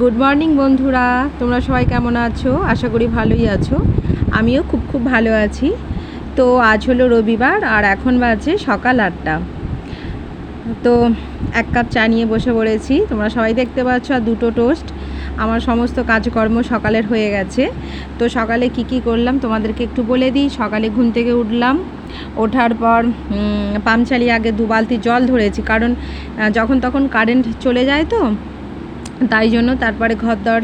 Good morning বন্ধুরা। তোমরা সবাই কেমন আছো? আশা করি ভালোই আছো। আমিও খুব খুব ভালো আছি। তো আজ হলো রবিবার, আর এখন বাজে সকাল আটটা। তো এক কাপ চা নিয়ে বসে পড়েছি। তোমরা সবাই দেখতে পাচ্ছ, আর দুটো টোস্ট। আমার সমস্ত কাজকর্ম সকালের হয়ে গেছে। তো সকালে কি কি করলাম, তোমাদেরকে একটু বলে দিই। সকালে ঘুম থেকে উঠলাম। ওঠার পর চালিয়ে আগে দু বালতি জল ধরেছি। কারণ যখন তখন কারেন্ট চলে যায় তো তাই জন্য তারপরে ঘর দর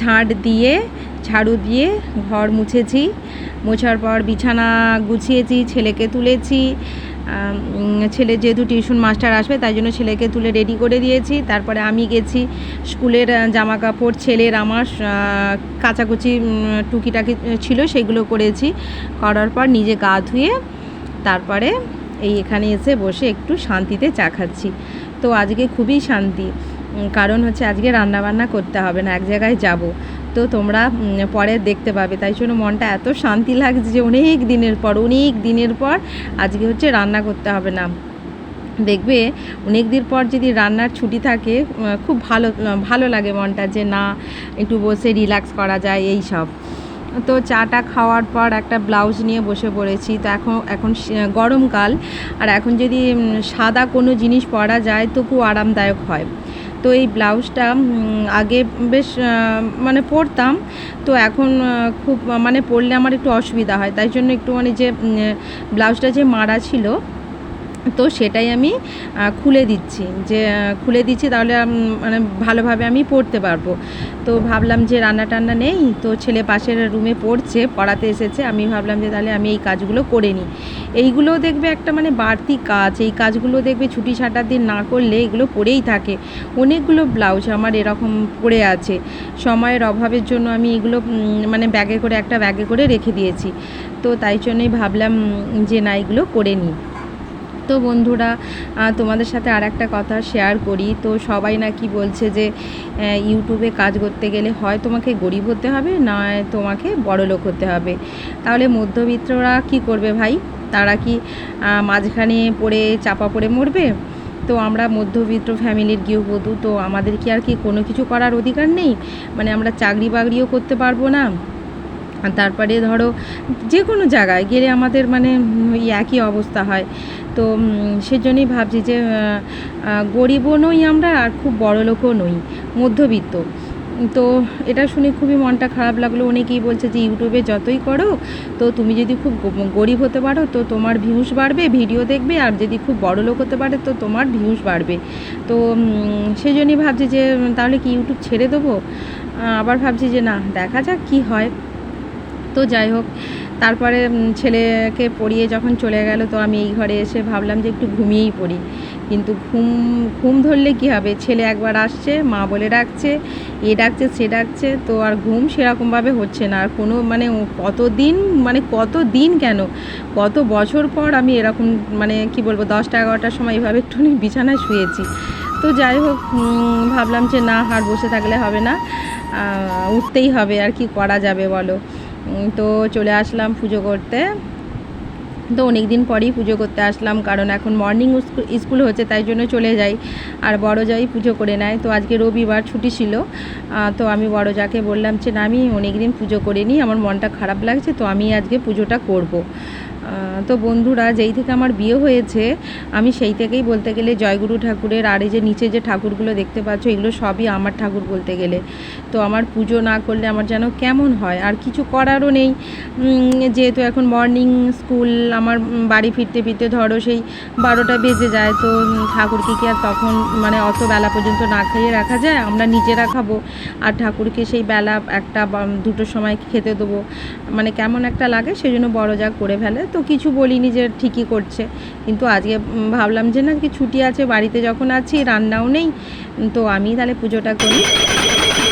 ঝাঁট দিয়ে, ঝাড়ু দিয়ে ঘর মুছেছি। মোছার পর বিছানা গুছিয়েছি, ছেলেকে তুলেছি। ছেলে যেহেতু টিউশন মাস্টার আসবে, তাই জন্য ছেলেকে তুলে রেডি করে দিয়েছি। তারপরে আমি গেছি স্কুলের জামা কাপড় ছেলের আমার কাচাকুচি টুকিটাকি ছিল সেগুলো করেছি। করার পর নিজে গা ধুয়ে তারপরে এই এখানে এসে বসে একটু শান্তিতে চা খাচ্ছি। তো আজকে খুবই শান্তি। কারণ হচ্ছে আজকে রান্না বান্না করতে হবে না, এক জায়গায় যাব। তো তোমরা পরে দেখতে পাবে। তাই জন্য মনটা এত শান্তি লাগছে যে অনেক দিনের পর, অনেক দিনের পর আজকে হচ্ছে রান্না করতে হবে না। দেখবে অনেক দিন পর যদি রান্নার ছুটি থাকে খুব ভালো ভালো লাগে মনটা যে না, একটু বসে রিল্যাক্স করা যায়, এই সব। তো চাটা খাওয়ার পর একটা ব্লাউজ নিয়ে বসে পড়েছি। তো এখন এখন গরমকাল, আর এখন যদি সাদা কোনো জিনিস পরা যায় তো খুব আরামদায়ক হয়। তো এই ব্লাউজটা আগে বেশ মানে পরতাম। তো এখন খুব মানে পরলে আমার একটু অসুবিধা হয়। তাই জন্য একটু মানে যে ব্লাউজটা যে মারা ছিল তো সেটাই আমি খুলে দিচ্ছি। যে খুলে দিচ্ছি তাহলে মানে ভালোভাবে আমি পড়তে পারব। তো ভাবলাম যে রান্না টান্না নেই, তো ছেলে পাশের রুমে পড়ছে, পড়াতে এসেছে। আমি ভাবলাম যে তাহলে আমি এই কাজগুলো করে নিই। এইগুলো দেখবে একটা মানে বাড়তি কাজ। এই কাজগুলো দেখবে ছুটি ছাটার দিন না করলে এগুলো পড়েই থাকে। অনেকগুলো ব্লাউজ আমার এরকম পড়ে আছে। সময়ের অভাবের জন্য আমি এগুলো মানে ব্যাগে করে, একটা ব্যাগে করে রেখে দিয়েছি। তো তাই জন্যই ভাবলাম যে না, এগুলো করে নিই। তো বন্ধুরা তোমাদের সাথে আর একটা কথা শেয়ার করি। তো সবাই নাকি বলছে যে ইউটিউবে কাজ করতে গেলে হয় তোমাকে গরিব হতে হবে নয় তোমাকে বড় লোক হতে হবে। তাহলে মধ্যবিত্তরা কি করবে ভাই? তারা কি মাঝখানে পড়ে চাপা পড়ে মরবে? তো আমরা মধ্যবিত্ত ফ্যামিলির গৃহবধূ, তো আমাদের কি আর কি কোনো কিছু করার অধিকার নেই? মানে আমরা চাকরি বাকরিও করতে পারব না। তারপরে ধরো যে কোনো জায়গায় গেলে আমাদের মানে একই অবস্থা হয়। তো সেজন্যই ভাবছি যে গরিবও নই আমরা আর খুব বড় লোকও নই, মধ্যবিত্ত। তো এটা শুনে খুবই মনটা খারাপ লাগল। অনেকেই বলছে যে, ইউটিউবে যতই করো, তো তুমি যদি খুব গরিব হতে পারো, তো তোমার ভিউস বাড়বে, ভিডিও দেখবে, আর যদি খুব বড় লোক হতে পারে, তো তোমার ভিউস বাড়বে। তো সেই জন্যই ভাবছি যে, তাহলে কি ইউটিউব ছেড়ে দেবো? আবার ভাবছি যে, না, দেখা যাক কী হয়। তো যাই হোক তারপরে ছেলেকে পড়িয়ে যখন চলে গেল, তো আমি এই ঘরে এসে ভাবলাম যে একটু ঘুমিয়েই পড়ি। কিন্তু ঘুম ঘুম ধরলে কি হবে? ছেলে একবার আসছে, মা বলে ডাকছে, এ ডাকছে, সে ডাকছে, তো আর ঘুম সেরকমভাবে হচ্ছে না। আর কোনো মানে ও কত দিন মানে কত দিন কেন? কত বছর পর আমি এরকম মানে কি বলব, দশটা, এগারোটার সময় এইভাবে একটুখানি বিছানায় শুয়েছি। তো যাই হোক ভাবলাম যে না, আর বসে থাকলে হবে না উঠতেই হবে, আর কি করা যাবে বলো? তো চলে আসলাম পুজো করতে। তো অনেক দিন পরেই পুজো করতে আসলাম, কারণ এখন মর্নিং স্কুল হচ্ছে, তাই জন্য চলে যাই। আর বড় যাই পুজো করে নেয়। তো আজকে রবিবার ছুটি ছিল। তো আমি বড় যাকে বললাম যে, না, আমি অনেক দিন পুজো করে নিই আমার মনটা খারাপ লাগছে, তো আমি আজকে পুজোটা করব। তো বন্ধুরা, যেই থেকে আমার বিয়ে হয়েছে, আমি সেই থেকেই বলতে গেলে জয়গুরু ঠাকুরের আর এই যে নিচে যে ঠাকুরগুলো দেখতে পাচ্ছ, এগুলো সবই আমার ঠাকুর বলতে গেলে। তো আমার পুজো না করলে আমার যেন কেমন হয়? আর কিছু করারও নেই। যেহেতু এখন মর্নিং স্কুল আমার বাড়ি ফিরতে ফিরতে ধরো সেই বারোটা বেজে যায়, তো ঠাকুরকে কি আর তখন মানে অত বেলা পর্যন্ত না খাইয়ে রাখা যায়? আমরা নিজেরা খাব। আর ঠাকুরকে সেই বেলা একটা দুটোর সময় খেতে দেবো। মানে কেমন একটা লাগে সেই জন্য বড় যা করে ফেলে তো কিছু বলিনি যে ঠিকই করছে। কিন্তু আজকে ভাবলাম যে না কি ছুটি আছে, বাড়িতে যখন আছি, রান্নাও নেই তো আমি তাহলে পুজোটা করি।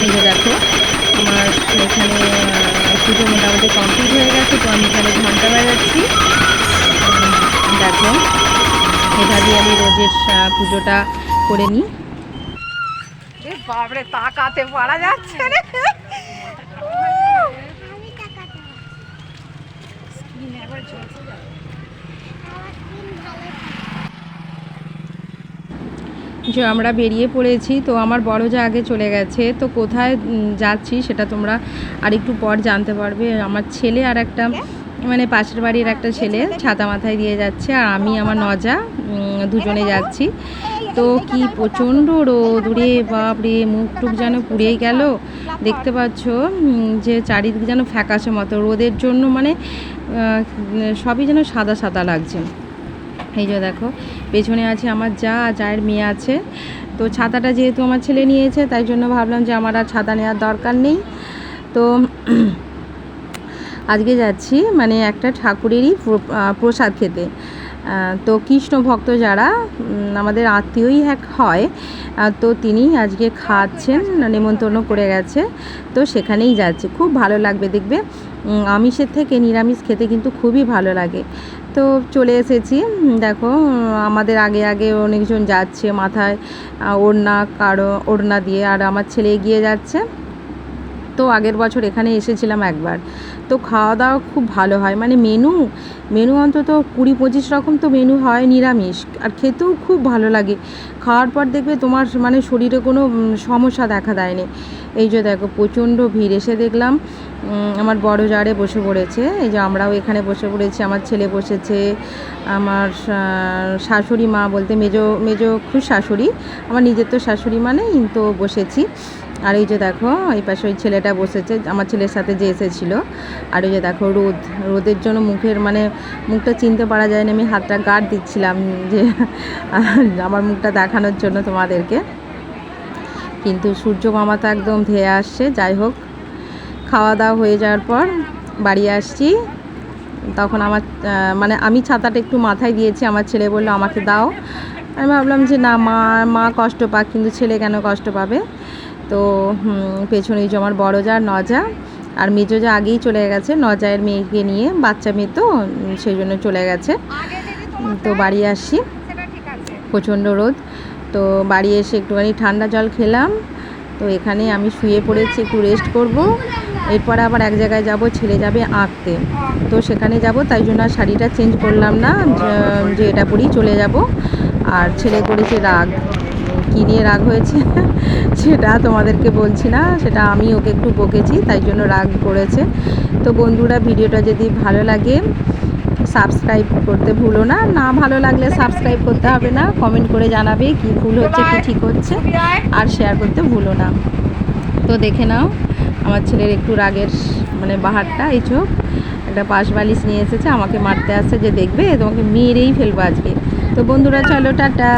এই দেখো, আমার এখানে পুজো মোটামুটি কমপ্লিট হয়ে গেছে, তো আমি এখানে ঘণ্টা বাজাচ্ছি। দেখো, এভাবেই আমি রোজের পুজোটা করে নিই। বাবরে তাকাতে পারা যাচ্ছে রে আমি টাকা দেবো থাকে। যে আমরা বেরিয়ে পড়েছি তো আমার বড় যা আগে চলে গেছে তো কোথায় যাচ্ছি সেটা তোমরা আর একটু পর জানতে পারবে। আমার ছেলে আর একটা মানে পাশের বাড়ির একটা ছেলে ছাতা মাথায় দিয়ে যাচ্ছে আর আমি আমার নজা দুজনে যাচ্ছি। তো কি প্রচণ্ড রোদ উড়ে বাপরে মুখ টুক যেন পুড়েই গেল। দেখতে পাচ্ছ যে চারিদিকে যেন ফ্যাকাশে মতো, রোদের জন্য মানে সবই যেন সাদা সাদা লাগছে। এই যে দেখো, পেছনে আছে আমার যা জায়ের মেয়ে আছে। তো ছাতাটা যেহেতু আমার ছেলে নিয়েছে, তাই জন্য ভাবলাম যে আমার আর ছাতা নেওয়ার দরকার নেই। তো আজকে যাচ্ছি মানে একটা ঠাকুরেরই প্রসাদ খেতে। তো কৃষ্ণ ভক্ত যারা আমাদের আত্মীয়ই এক হয় তো তিনি আজকে খাচ্ছেন, নেমন্তন্ন করে গেছে, তো সেখানেই যাচ্ছে। খুব ভালো লাগবে দেখবে। আমিষের থেকে নিরামিষ খেতে কিন্তু খুবই ভালো লাগে। তো চলে এসেছি দেখো, আমাদের আগে আগে অনেকজন যাচ্ছে মাথায় ওড়না, কারও ওড়না দিয়ে, আর আমার ছেলে এগিয়ে যাচ্ছে। তো আগের বছর এখানে এসেছিলাম একবার। তো খাওয়া দাওয়া খুব ভালো হয়। মানে মেনু মেনু অন্তত কুড়ি পঁচিশ রকম তো মেনু হয় নিরামিষ। আর খেতেও খুব ভালো লাগে। খাওয়ার পর দেখবে তোমার মানে শরীরে কোনো সমস্যা দেখা দেয়নি। এই যে দেখো, প্রচণ্ড ভিড়। এসে দেখলাম আমার বড় জারে বসে পড়েছে। এই যে আমরাও এখানে বসে পড়েছি। আমার ছেলে বসেছে, আমার শাশুড়ি মা বলতে মেজো মেজো খুব শাশুড়ি। আমার নিজের তো শাশুড়ি মা নেই, তো বসেছি। আর এই যে দেখো, এই পাশে ওই ছেলেটা বসেছে, আমার ছেলের সাথে যে এসেছিল। আর ওই যে দেখো, রোদ, রোদের জন্য মুখের মানে মুখটা চিনতে পারা যায় না আমি হাতটা গার্ড দিচ্ছিলাম যে আমার মুখটা দেখানোর জন্য তোমাদেরকে। কিন্তু সূর্য মামা তো একদম ধেয়ে আসছে, যাই হোক, খাওয়া দাওয়া হয়ে যাওয়ার পর বাড়ি আসছি। তখন আমার মানে আমি ছাতাটা একটু মাথায় দিয়েছি, আমার ছেলে বলল, আমাকে দাও। আমি ভাবলাম যে না, মা মা কষ্ট পাক, কিন্তু ছেলে কেন কষ্ট পাবে? তো পেছনে যে আমার বড় যা নজা আর মেজো যা আগেই চলে গেছে নজায়ের মেয়েকে নিয়ে বাচ্চা মেয়ে তো সেই জন্য চলে গেছে। তো বাড়ি আসছি প্রচণ্ড রোদ। তো বাড়ি এসে একটুখানি ঠান্ডা জল খেলাম। তো এখানে আমি শুয়ে পড়েছি একটু রেস্ট করব। এরপরে আবার এক জায়গায় যাব ছেলে যাবে আঁকতে। তো সেখানে যাব তাই জন্য আর শাড়িটা চেঞ্জ করলাম না যে- যে এটা পরেই চলে যাব। আর ছেলে করেছে রাগ। কী নিয়ে রাগ হয়েছে সেটা তোমাদেরকে বলছি না, সেটা আমি ওকে একটু বকেছি, তাই জন্য রাগ করেছে। তো বন্ধুরা, ভিডিওটা যদি ভালো লাগে সাবস্ক্রাইব করতে ভুলো না না ভালো লাগলে সাবস্ক্রাইব করতে হবে না কমেন্ট করে জানাবে কি ভুল হচ্ছে, কি ঠিক হচ্ছে, আর শেয়ার করতে ভুলো না। তো দেখে নাও, আমার ছেলের একটু রাগের মানে বাহারটা, এই চোখ। একটা পাশ বালিশ নিয়ে এসেছে, আমাকে মারতে আসছে, যে দেখবে তোমাকে মেরেই ফেলব আজকে। তো বন্ধুরা, চলো, টাটা।